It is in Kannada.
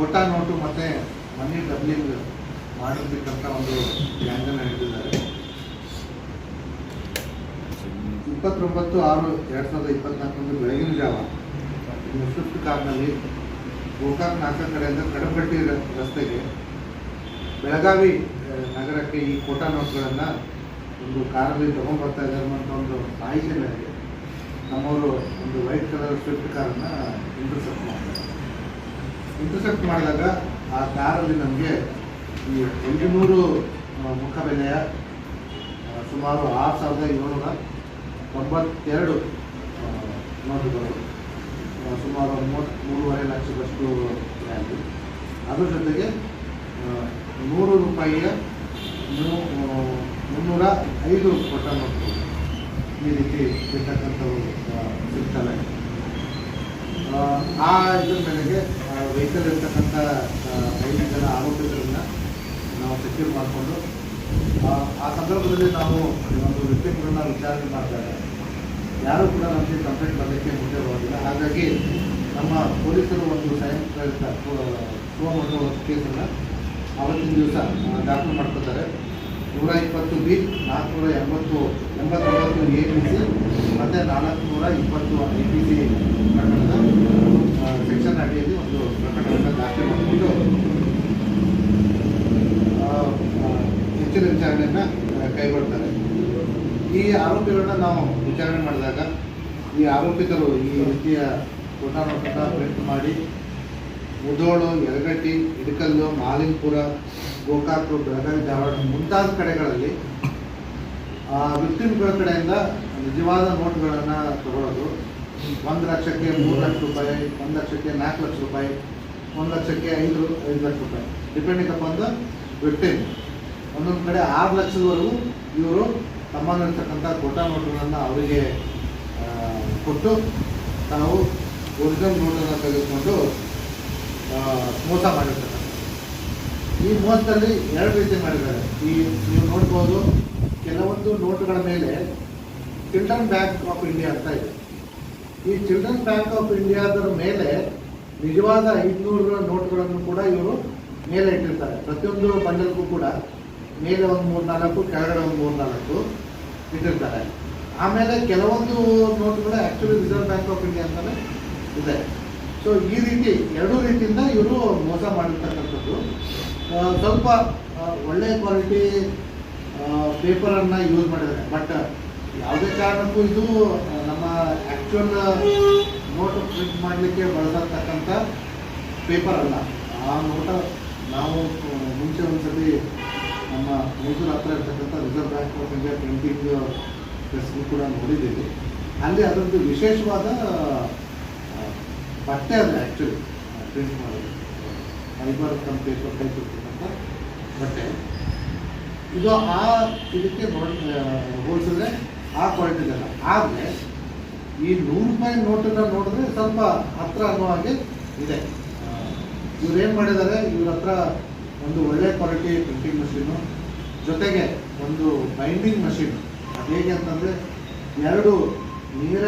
ಕೋಟಾ ನೋಟು ಮತ್ತು ಮನಿ ಡಬ್ಲಿಂಗ್ ಮಾಡಿರ್ತಕ್ಕಂಥ ಒಂದು ವ್ಯಾಂಜನ ಹೇಳಿದ್ದಾರೆ ಇಪ್ಪತ್ತೊಂಬತ್ತು ಆರು ಎರಡು ಸಾವಿರದ ಇಪ್ಪತ್ನಾಲ್ಕರಂದು ಬೆಳಗಿನ ಜಾವ ಸುಸ್ತು ಕಾರ್ನಲ್ಲಿ ಗೋಕಾಕ್ ನಾಲ್ಕ ಕಡೆಯಿಂದ ಕಡಪಟ್ಟಿ ರಸ್ತೆಗೆ ಬೆಳಗಾವಿ ನಗರಕ್ಕೆ ಈ ಕೋಟಾ ನೋಟ್ಗಳನ್ನು ಒಂದು ಕಾರಲ್ಲಿ ತೊಗೊಂಡ್ಬರ್ತಾ ಇದ್ದಾರೆ ಅಂತ ಒಂದು ಮಾಹಿತಿ ನಮ್ಮವರು ಒಂದು ವೈಟ್ ಕಲರ್ ಸ್ವಿಫ್ಟ್ ಕಾರನ್ನು ಇಂಟರ್ಸೆಪ್ಟ್ ಮಾಡ್ತಾರೆ. ಇಂಟರ್ಸೆಪ್ಟ್ ಮಾಡಿದಾಗ ಆ ಕಾರಲ್ಲಿ ನಮಗೆ ಈ ಎಂಟುನೂರು ಮುಖಬೆಲೆಯ ಸುಮಾರು ಆರು ಸಾವಿರದ ಏಳ್ನೂರ ತೊಂಬತ್ತೆರಡು ನೋಟುಗಳು ಸುಮಾರು ಮೂವತ್ತು ಮೂರುವರೆ ಲಕ್ಷದಷ್ಟು ವ್ಯಾಲ್ಯೂ ಅದ್ರ ಜೊತೆಗೆ ನೂರು ರೂಪಾಯಿಯ ಮುನ್ನೂರ ಐದು ಕೊಟ್ಟ ನೋಟು ಈ ರೀತಿ ಇರ್ತಕ್ಕಂಥವು ಸಿಗ್ತವೆ. ಆ, ಇದ್ರ ಮೇಲೆಗೆ ವೆಹಿಕಲ್ ಇರ್ತಕ್ಕಂಥ ಐದು ಜನ ಆರೋಪಿಗಳನ್ನ ನಾವು ಸೆಕ್ಯೂರ್ ಮಾಡಿಕೊಂಡು, ಆ ಸಂದರ್ಭದಲ್ಲಿ ನಾವು ಒಂದು ವ್ಯಕ್ತಿಗಳನ್ನ ವಿಚಾರಣೆ ಮಾಡಿದಾಗ ಯಾರು ಕೂಡ ನಮಗೆ ಕಂಪ್ಲೇಂಟ್ ಬರಲಿಕ್ಕೆ ಮುಂದೆ ಬರೋದಿಲ್ಲ. ಹಾಗಾಗಿ ನಮ್ಮ ಪೊಲೀಸರು ಒಂದು ಸ್ವಯಂಪ್ರೇರಿತ ಒಂದು ಕೇಸನ್ನು ಅವತ್ತಿನ ದಿವಸ ದಾಖಲು ಮಾಡ್ಕೊತಾರೆ ನೂರ ಇಪ್ಪತ್ತು ಬಿ, ನಾಲ್ಕುನೂರ ಎಂಬತ್ತು, ಎಂಬತ್ತೊಂಬತ್ತು ಎ ಪಿ ಸಿ, ಮತ್ತು ನಾಲ್ಕುನೂರ ಇಪ್ಪತ್ತು ಐ ಪಿ ಸಿ ಪ್ರಕರಣದ ಸೆಕ್ಷನ್ ಅಡಿಯಲ್ಲಿ ಒಂದು ಪ್ರಕರಣವನ್ನು ದಾಖಲೆ ಮಾಡಿಕೊಂಡು ಆ, ಆ, ಹೆಚ್ಚಿನ ವಿಚಾರಣೆಯನ್ನು ಕೈಗೊಳ್ತಾರೆ ಈ ಆರೋಪಿಗಳನ್ನ ನಾವು ವಿಚಾರಣೆ ಮಾಡಿದಾಗ ಈ ಆರೋಪಿತರು ಈ ರೀತಿಯ ಫೋಟೋ ನೋಟನ್ನ ಪ್ರಿಂಟ್ ಮಾಡಿ ಮುದೋಳು ಯಲಗಟ್ಟಿ, ಇಡಕಲ್ಲು ಮಾಲಿನ್ಪುರ ಗೋಕಾಕು ಬೆಳಗಾವಿ, ಧಾರವಾಡ ಮುಂತಾದ ಕಡೆಗಳಲ್ಲಿ ಆ ವಿಕ್ಟಿಮ್ಗಳ ಕಡೆಯಿಂದ ನಿಜವಾದ ನೋಟ್ಗಳನ್ನು ತಗೊಳ್ಳೋದು ಒಂದು ಲಕ್ಷಕ್ಕೆ ಮೂರು ಲಕ್ಷ ರೂಪಾಯಿ, ಒಂದು ಲಕ್ಷಕ್ಕೆ ನಾಲ್ಕು ಲಕ್ಷ ರೂಪಾಯಿ, ಒಂದು ಲಕ್ಷಕ್ಕೆ ಐದು ಐದು ಲಕ್ಷ ರೂಪಾಯಿ. ಡಿಪೆಂಡಿಂಗ್ ಅಪಾನ್ ದ ವಿಕ್ಟಿಮ್ ಒಂದೊಂದು ಕಡೆ ಆರು ಲಕ್ಷದವರೆಗೂ ಇವರು ತಮ್ಮಲ್ಲಿರ್ತಕ್ಕಂಥ ಕೋಟಾ ನೋಟುಗಳನ್ನು ಅವರಿಗೆ ಕೊಟ್ಟು ತಾವು ಒರಿಜಿನಲ್ ನೋಟನ್ನು ತೆಗೆದುಕೊಂಡು ಮೋಸ ಮಾಡಿರ್ತಕ್ಕಂಥ ಈ ಮೋಸದಲ್ಲಿ ಎರಡು ರೀತಿ ಮಾಡಿದ್ದಾರೆ. ಈ ನೀವು ನೋಡ್ಬೋದು, ಕೆಲವೊಂದು ನೋಟುಗಳ ಮೇಲೆ ಚಿಲ್ಡ್ರನ್ ಬ್ಯಾಂಕ್ ಆಫ್ ಇಂಡಿಯಾ ಅಂತ ಇದೆ. ಈ ಚಿಲ್ಡ್ರನ್ ಬ್ಯಾಂಕ್ ಆಫ್ ಇಂಡಿಯಾದರ ಮೇಲೆ ನಿಜವಾದ ಐದುನೂರು ನೋಟುಗಳನ್ನು ಕೂಡ ಇವರು ಮೇಲೆ ಇಟ್ಟಿರ್ತಾರೆ. ಪ್ರತಿಯೊಂದು ಬಂಡಲ್ಗೂ ಕೂಡ ಮೇಲೆ ಒಂದು ಮೂರು ನಾಲ್ಕು ಕೆಳಗಡೆ ಒಂದು ಮೂರು ನಾಲ್ಕು ಇಟ್ಟಿರ್ತಾರೆ. ಆಮೇಲೆ ಕೆಲವೊಂದು ನೋಟ್ಗಳು actually reserve bank of India ಅಂತಲೇ ಇದೆ. ಸೊ ಈ ರೀತಿ ಎರಡೂ ರೀತಿಯಿಂದ ಇವರು ಮೋಸ ಮಾಡಿರ್ತಕ್ಕಂಥದ್ದು. ಸ್ವಲ್ಪ ಒಳ್ಳೆಯ ಕ್ವಾಲಿಟಿ ಪೇಪರನ್ನು ಯೂಸ್ ಮಾಡಿದ್ದಾರೆ. ಬಟ್ ಯಾವುದೇ ಕಾರಣಕ್ಕೂ ಇದು ನಮ್ಮ ಆ್ಯಕ್ಚುಯಲ್ ನೋಟ್ ಪ್ರಿಂಟ್ ಮಾಡಲಿಕ್ಕೆ ಬಳಸತಕ್ಕಂಥ ಪೇಪರ್ ಅಲ್ಲ. ಆ ನೋಟ ನಾವು ಮುಂಚೆ ಒಂದ್ಸತಿ ನಮ್ಮ ಮೈಸೂರು ಹತ್ರ ಇರ್ತಕ್ಕಂಥ reserve bank of India printing ಪ್ರೆಸ್ಗೂ ಕೂಡ ನೋಡಿದ್ದೀವಿ. ಅಲ್ಲಿ ಅದರದ್ದು ವಿಶೇಷವಾದ ಬಟ್ಟೆ ಅದು ಆ್ಯಕ್ಚುಲಿ ಪ್ರಿಂಟ್ ಮಾಡೋದು. ಫೈಬರ್ ಕಮ್ ಪೇಪರ್ ಟೈಪ್ ಇರ್ತಕ್ಕಂಥ ಬಟ್ಟೆ. ಇದು ಆ ಇದಕ್ಕೆ ಹೋಲಿಸಿದ್ರೆ ಆ ಕ್ವಾಲಿಟಿ ಇದೆಲ್ಲ ಆದರೆ, ಈ ನೂರು ರೂಪಾಯಿ ನೋಟನ್ನು ನೋಡಿದ್ರೆ ಸ್ವಲ್ಪ ಹತ್ರ ಅನ್ನೋ ಹಾಗೆ ಇದೆ. ಇವ್ರು ಏನು ಮಾಡಿದ್ದಾರೆ? ಇವ್ರ ಹತ್ರ ಒಂದು ಒಳ್ಳೆ ಕ್ವಾಲಿಟಿ ಪ್ರಿಂಟಿಂಗ್ ಮಷೀನು ಜೊತೆಗೆ ಒಂದು ಬೈಂಡಿಂಗ್ ಮಷೀನ್ ಅದು ಹೇಗೆ ಅಂತಂದರೆ ಎರಡು ನೀರ